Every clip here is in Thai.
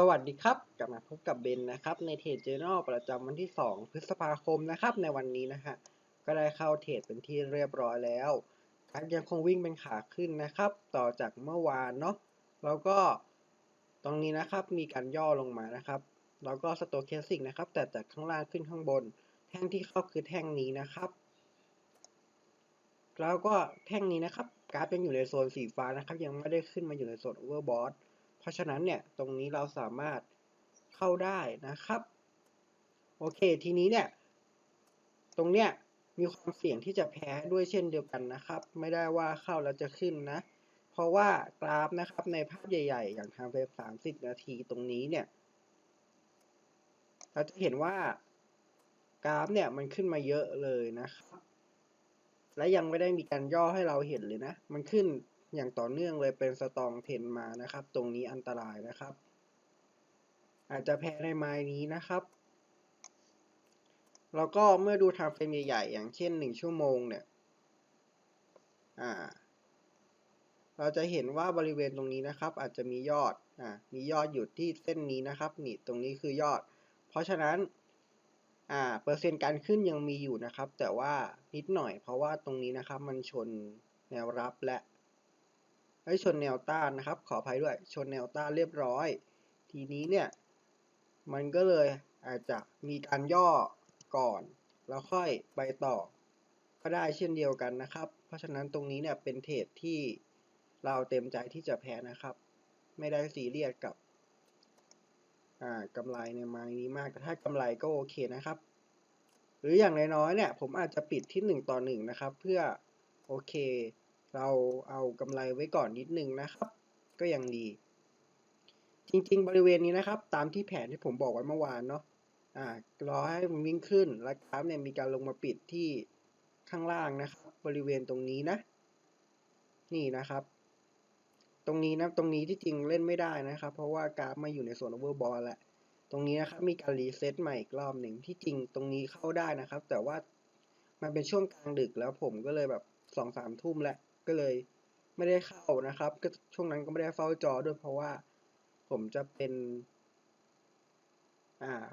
สวัสดีครับ กลับมาพบกับเบนนะครับในเทรดเจอร์นอลประจำวันที่ 2 พฤษภาคมนะครับ ในวันนี้นะฮะก็ได้เข้าเทรดเป็นที่เรียบร้อยแล้วการยังคงวิ่งเป็นขาขึ้นนะครับ ต่อจากเมื่อวานเนาะแล้วก็ตรงนี้นะครับมีการย่อลงมานะครับ แล้วก็สโตเคสิกนะครับ แต่จากข้างล่างขึ้นข้างบน แท่งที่เข้าคือแท่งนี้นะครับ แล้วก็แท่งนี้นะครับกราฟยังอยู่ในโซนสีฟ้านะครับ ยังไม่ได้ขึ้นมาอยู่ในโซนโอเวอร์บอท ราะฉะนั้นเนี่ยตรงนี้เราสามารถเข้าได้นะครับ โอเค ทีนี้เนี่ย ตรงเนี้ยมีความเสี่ยงที่จะแพ้ด้วยเช่นเดียวกันนะครับ ไม่ได้ว่าเข้าแล้วจะขึ้นนะ เพราะว่ากราฟนะครับในภาพใหญ่ ๆ อย่างทางเฟรมสามสิบนาทีตรงนี้เนี่ย เราจะเห็นว่ากราฟเนี่ยมันขึ้นมาเยอะเลยนะครับ และยังไม่ได้มีการย่อให้เราเห็นเลยนะ มันขึ้น อย่างต่อเนื่องเลยเป็นสตองเทนมานะครับ ตรงนี้อันตรายนะครับ อาจจะแพ้ในไม้นี้นะครับ แล้วก็เมื่อดูทม์เฟรมใหญ่ๆ อย่างเช่นหนึ่งชั่วโมงเนี่ยอ่าเราจะเห็นว่าบริเวณตรงนี้นะครับ อาจจะมียอดอ่ามียอดอยู่ที่เส้นนี้นะครับนี่ตรงนี้คือยอด เพราะฉะนั้นอ่าเปอร์เซ็นต์การขึ้นยังมีอยู่นะครับ แต่ว่านิดหน่อยเพราะว่าตรงนี้นะครับมันชนแนวรับและ ไอ้ชนแนวต้านนะครับ ขออภัยด้วย ชนแนวต้านเรียบร้อย ทีนี้เนี่ยมันก็เลยอาจจะมีการย่อก่อน แล้วค่อยไปต่อ ก็ได้เช่นเดียวกันนะครับ เพราะฉะนั้นตรงนี้เนี่ยเป็นเทรดที่เราเต็มใจที่จะแพ้นะครับ ไม่ได้ซีเรียสกับอ่ากำไรในไม้นี้มากแต่ถ้ากำไรก็โอเคนะครับ หรืออย่างน้อยๆเนี่ยผมอาจจะปิดที่หนึ่งต่อหนึ่งนะครับ เพื่อโอเค เราเอากำไรไว้ก่อนนิดนึงนะครับ ก็ยังดี จริงๆ บริเวณนี้นะครับ ตามที่แผนที่ผมบอกไว้เมื่อวานเนาะอ่ารอให้มันวิ่งขึ้น แล้วกราฟเนี่ยมีการลงมาปิดที่ข้างล่างนะครับ บริเวณตรงนี้นะ นี่นะครับ ตรงนี้นะตรงนี้ที่จริงเล่นไม่ได้นะครับ เพราะว่ากราฟมาอยู่ในส่วนโอเวอร์บอลแหล้วตรงนี้นะครับมีการรีเซ็ตใหม่อีกรอบหนึ่งที่จริงตรงนี้เข้าได้นะครับ แต่ว่ามันเป็นช่วงกลางดึกแล้วผมก็เลยแบบสองสามทุ่มแล้ว ก็เลยไม่ได้เข้านะครับ ก็ช่วงนั้นก็ไม่ได้เฝ้าจอด้วยเพราะว่าผมจะเป็น อ่า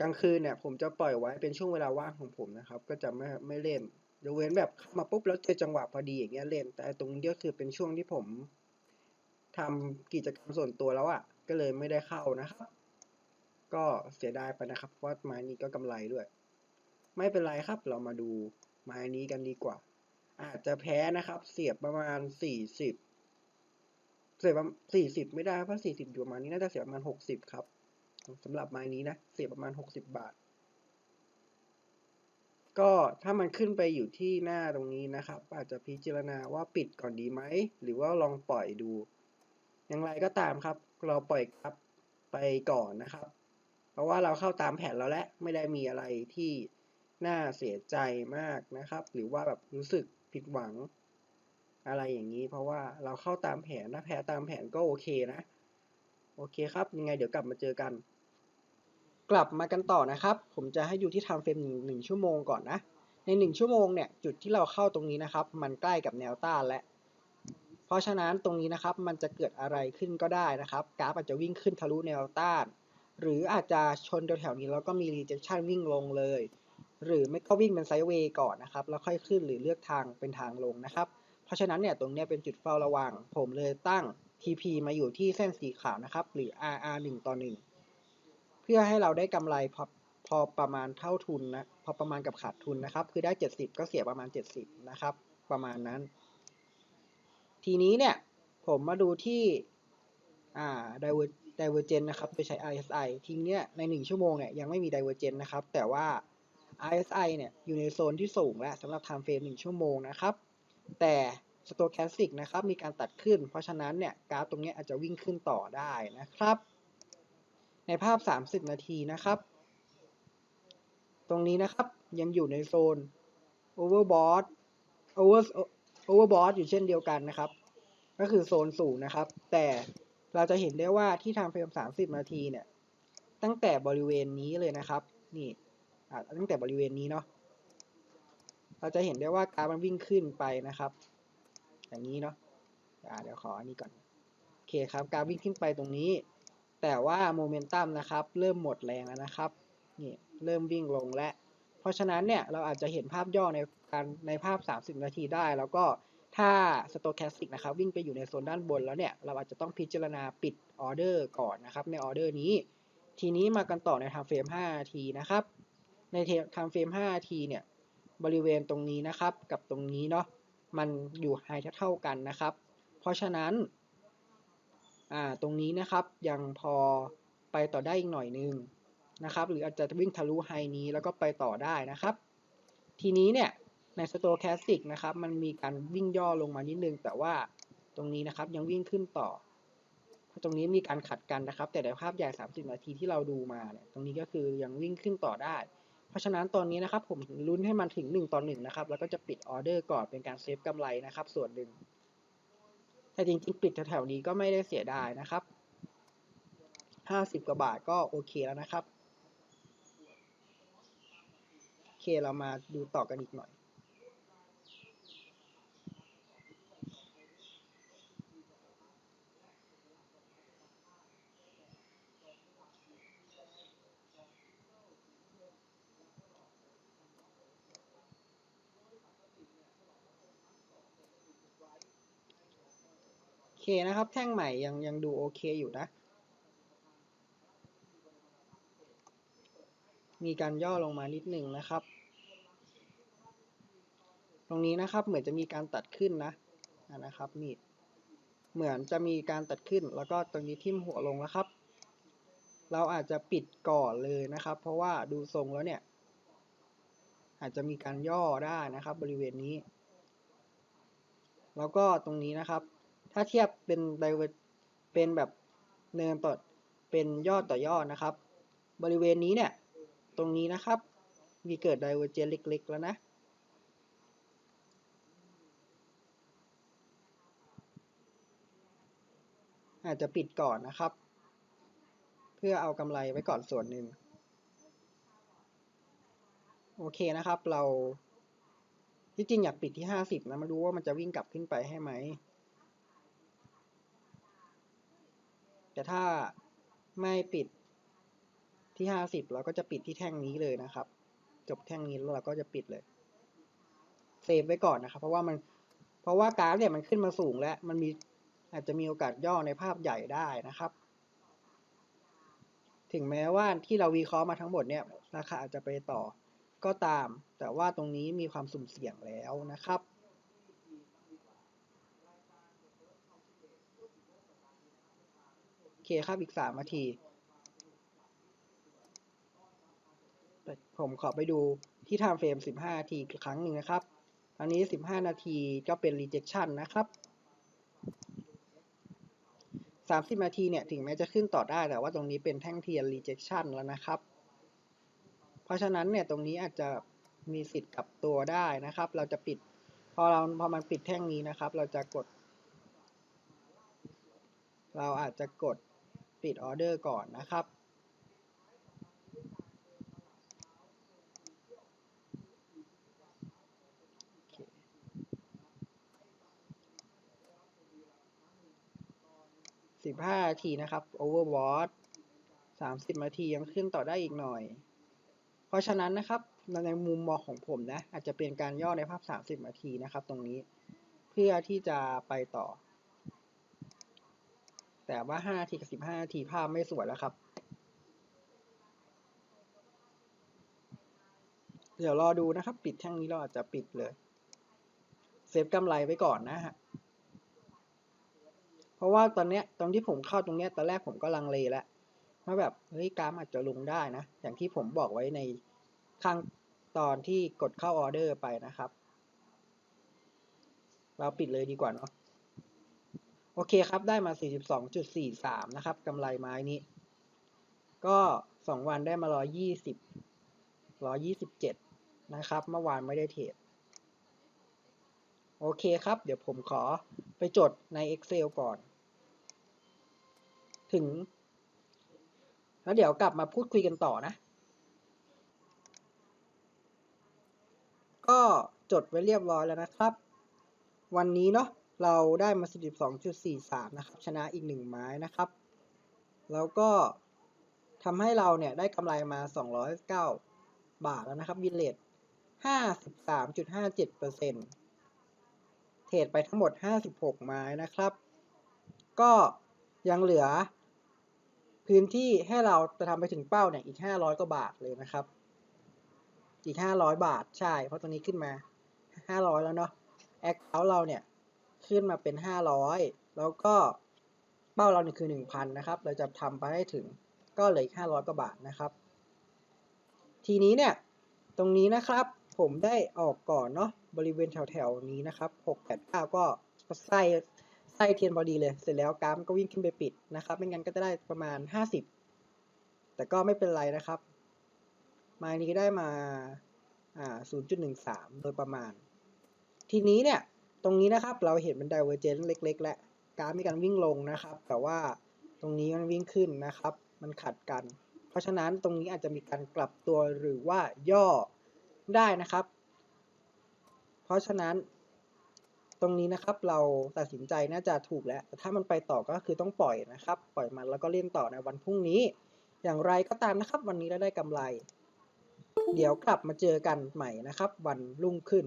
กลางคืนเนี่ย ผมจะปล่อยไว้เป็นช่วงเวลาว่างของผมนะครับ ก็จะไม่ไม่เล่นยกเว้นแบบมาปุ๊บแล้วเจอจังหวะพอดีอย่างเงี้ยเล่น แต่ตรงนี้ก็คือเป็นช่วงที่ผมทำกิจกรรมส่วนตัวแล้วอะ่ะ ก็เลยไม่ได้เข้านะครับ ก็เสียดายไปนะครับเพราะว่าไม้นี้ก็กำไรด้วย ไม่เป็นไรครับ เรามาดูไม้นี้กันดีกว่า อาจจะแพ้นะครับ เสียบประมาณสี่สิบเสียบสี่สิบไม่ได้เพราะสี่สิบอยู่ประมาณนี้น่าจะเสียประมาณหกสิบครับสำหรับไม้นี้นะเสียประมาณหกสิบบาท ก็ถ้ามันขึ้นไปอยู่ที่หน้าตรงนี้นะครับ อาจจะพิจารณาว่าปิดก่อนดีไหม หรือว่าลองปล่อยดู อย่างไรก็ตามครับ เราปล่อยครับไปก่อนนะครับ เพราะว่าเราเข้าตามแผนเราแล้วไม่ได้มีอะไรที่น่าเสียใจมากนะครับ หรือว่าแบบรู้สึก ผิดหวัง อะไรอย่างนี้ เพราะว่าเราเข้าตามแผนนะแพ้ตามแผนก็โอเคนะ โอเคครับ ยังไงเดี๋ยวกลับมาเจอกัน กลับมากันต่อนะครับ ผมจะให้ดูที่ไทม์เฟรมหนึ่งชั่วโมงก่อนนะ ในหนึ่งชั่วโมงเนี่ยจุดที่เราเข้าตรงนี้นะครับ มันใกล้กับแนวต้านและ เพราะฉะนั้นตรงนี้นะครับมันจะเกิดอะไรขึ้นก็ได้นะครับกราฟอาจจะวิ่งขึ้นทะลุแนวต้านหรืออาจจะชนแถวๆนี้แล้วก็มี rejection วิ่งลงเลย หรือไม่ก็วิ่งเป็นไซด์เวย์ก่อนนะครับ แล้วค่อยขึ้นหรือเลือกทางเป็นทางลงนะครับ เพราะฉะนั้นเนี่ยตรงนี้เป็นจุดเฝ้าระวัง ผมเลยตั้ง TP มาอยู่ที่เส้นสีขาวนะครับ หรือ RR 1 ต่อ 1 เพื่อให้เราได้กำไรพอพอประมาณเท่าทุนนะ พอประมาณกับขาดทุนนะครับ คือได้ 70 ก็เสียประมาณ 70 นะครับ ประมาณนั้น ทีนี้เนี่ยผมมาดูที่อ่า diver divergent นะครับโดยใช้ RSI ทีเนี้ยใน 1 ชั่วโมงเนี่ยยังไม่มี divergent นะครับ แต่ว่า RSI เนี่ยอยู่ในโซนที่สูงแล้วสำหรับ time frame 1 ชั่วโมงนะครับ แต่ stochastic นะครับมีการตัดขึ้น เพราะฉะนั้นเนี่ยกราฟตรงนี้อาจจะวิ่งขึ้นต่อได้นะครับ ในภาพ 30 นาทีนะครับ ตรงนี้นะครับยังอยู่ในโซน overbought over overbought อยู่เช่นเดียวกันนะครับ ก็คือโซนสูงนะครับ แต่เราจะเห็นได้ว่าที่ทำเฟรม 30 นาทีเนี่ยตั้งแต่บริเวณนี้เลยนะครับ นี่ ตั้งแต่บริเวณนี้เนาะเราจะเห็นได้ว่ากราฟมันวิ่งขึ้นไปนะครับ อย่างนี้เนาะเดี๋ยวขออันนี้ก่อนโอเคครับกราฟวิ่งขึ้นไปตรงนี้ แต่ว่าโมเมนตัมนะครับ เริ่มหมดแรงแล้วนะครับนี่เริ่มวิ่งลงแล้วเพราะฉะนั้นเนี่ยเราอาจจะเห็นภาพย่อในการในภาพ 30 นาทีได้ แล้วก็ถ้า Stochastic นะครับวิ่งไปอยู่ในโซนด้านบนแล้วเนี่ยเราอาจจะต้องพิจารณาปิดออเดอร์ก่อนนะครับในออเดอร์นี้ ทีนี้มากันต่อใน time frame 5นาทีนะครับ ใน time frame 5นาทีเนี่ยบริเวณตรงนี้นะครับกับตรงนี้เนาะมันอยู่ไฮเท่ากันนะครับ เพราะฉะนั้นอ่าตรงนี้นะครับยังพอไปต่อได้อีกหน่อยนึงนะครับ หรืออาจจะวิ่งทะลุไฮนี้แล้วก็ไปต่อได้นะครับ ทีนี้เนี่ยใน Stochastic นะครับมันมีการวิ่งย่อลงมานิดนึง แต่ว่าตรงนี้นะครับยังวิ่งขึ้นต่อ ตรงนี้มีการขัดกันนะครับ แต่ในภาพใหญ่ 30 นาทีที่เราดูมาเนี่ยตรงนี้ก็คือยังวิ่งขึ้นต่อได้ เพราะฉะนั้นตอนนี้นะครับผมลุ้นให้มันถึง 1 ต่อ1นะครับ แล้วก็จะปิดออเดอร์ก่อนเป็นการเซฟกำไรนะครับ ส่วนหนึ่ง แต่จริงๆ ปิดแถวๆนี้ก็ไม่ได้เสียดายนะครับ 50 กว่าบาทก็โอเคแล้วนะครับ โอเคเรามาดูต่อกันอีกหน่อย เคนะครับ แท่งใหม่ยังยังดูโอเคอยู่นะ มีการย่อลงมานิดหนึ่งนะครับ ตรงนี้นะครับเหมือนจะมีการตัดขึ้นนะนะครับนี่เหมือนจะมีการตัดขึ้น แล้วก็ตรงนี้ทิ่มหัวลงแล้วครับ เราอาจจะปิดก่อนเลยนะครับ เพราะว่าดูทรงแล้วเนี่ย อาจจะมีการย่อได้นะครับ บริเวณนี้ แล้วก็ตรงนี้นะครับ ถ้าเทียบเป็นไดเวเป็นแบบเนินต่อเป็นยอดต่อยอดนะครับ บริเวณนี้เนี่ย ตรงนี้นะครับ มีเกิดไดเวอร์เจนเล็ก ๆ แล้วนะอาจจะปิดก่อนนะครับ เพื่อเอากำไรไว้ก่อนส่วนหนึ่ง โอเคนะครับเราที่จริงอยากปิดที่ห้าสิบนะ มาดูว่ามันจะวิ่งกลับขึ้นไปให้ไหม แต่ถ้าไม่ปิดที่ห้าสิบเราก็จะปิดที่แท่งนี้เลยนะครับ จบแท่งนี้แล้วเราก็จะปิดเลยเซฟไว้ก่อนนะครับ เพราะว่ามันเพราะว่ากราฟเนี่ยมันขึ้นมาสูงแล้วมันมีอาจจะมีโอกาสย่อในภาพใหญ่ได้นะครับ ถึงแม้ว่าที่เราวิเคราะห์มาทั้งหมดเนี่ยราคาอาจจะไปต่อก็ตาม แต่ว่าตรงนี้มีความสุ่มเสี่ยงแล้วนะครับ โอเคครับ อีกสามนาทีผมขอไปดูที่ time frame 15 นาทีอีกครั้งหนึ่งนะครับ อันนี้ 15 นาทีก็เป็น rejection นะครับ 30 นาทีเนี่ยถึงแม้จะขึ้นต่อได้แต่ว่าตรงนี้เป็นแท่งเทียน rejection แล้วนะครับ เพราะฉะนั้นเนี่ยตรงนี้อาจจะมีสิทธิ์กลับตัวได้นะครับ เราจะปิด พอเราพอมันปิดแท่งนี้นะครับ เราจะกด เราอาจจะกด ปิดออเดอร์ก่อนนะครับสิบห้านาทีนะครับ overbought สามสิบนาทียังขึ้นต่อได้อีกหน่อย เพราะฉะนั้นนะครับในมุมมองของผมนะ อาจจะเป็นการย่อในภาพสามสิบนาทีนะครับ ตรงนี้ เพื่อที่จะไปต่อ แต่ว่าห้าทีกับสิบห้าทีภาพไม่สวยแล้วครับ เดี๋ยวรอดูนะครับ ปิดแท่งนี้เราอาจจะปิดเลย เซฟกำไรไว้ก่อนนะฮะ เพราะว่าตอนเนี้ยตอนที่ผมเข้าตรงเนี้ยตอนแรกผมก็ลังเลแล้วว่าแบบเฮ้ยกราฟอาจจะลงได้นะ อย่างที่ผมบอกไว้ในข้างตอนที่กดเข้าออเดอร์ไปนะครับ เราปิดเลยดีกว่าเนาะ โอเคครับ ได้มา 42.43 นะครับกำไรไม้นี้ ก็ 2 วันได้มา 120 127 นะครับ เมื่อวานไม่ได้เทรดโอเคครับ เดี๋ยวผมขอไปจดใน Excel ก่อน ถึง แล้วเดี๋ยวกลับมาพูดคุยกันต่อนะ ก็จดไว้เรียบร้อยแล้วนะครับ วันนี้เนาะ เราได้มา42.43 นะครับ ชนะอีกหนึ่งไม้นะครับ แล้วก็ทำให้เราเนี่ยได้กำไรมา 209 บาทแล้วนะครับวินเลท53.57%เทรดไปทั้งหมด 56 ไม้นะครับ ก็ยังเหลือพื้นที่ให้เราจะทำไปถึงเป้าเนี่ยอีก 500 กว่าบาทเลยนะครับ อีก 500 บาทใช่ เพราะตรงนี้ขึ้นมา 500 แล้วเนาะแอคเคาท์เราเนี่ย ขึ้นมาเป็น 500 แล้วก็เป้าเราเนี่ยคือ 1,000 นะครับ เราจะทำไปให้ถึงก็เหลืออีก500กว่าบาทนะครับ ทีนี้เนี่ยตรงนี้นะครับผมได้ออกก่อนเนาะบริเวณแถวๆนี้นะครับ 689 ก็ไส้ไส้เทียนพอดีเลย เสร็จแล้วกราฟมันก็วิ่งขึ้นไปปิดนะครับ ไม่งั้นก็จะได้ประมาณ 50 แต่ก็ไม่เป็นไรนะครับ มานี้ได้มาอ่า0.13 โดยประมาณ ทีนี้เนี่ย ตรงนี้นะครับเราเห็นเป็น divergence เล็ก ๆ และกราฟมีการวิ่งลงนะครับ แต่ว่าตรงนี้มันวิ่งขึ้นนะครับ มันขัดกัน เพราะฉะนั้นตรงนี้อาจจะมีการกลับตัวหรือว่าย่อได้นะครับ เพราะฉะนั้น ตรงนี้นะครับเราตัดสินใจน่าจะถูกแล้ว แต่ถ้ามันไปต่อก็คือต้องปล่อยนะครับ ปล่อยมันแล้วก็เล่นต่อในวันพรุ่งนี้ อย่างไรก็ตามนะครับ วันนี้เราได้กำไร เดี๋ยวกลับมาเจอกันใหม่นะครับ วันรุ่งขึ้น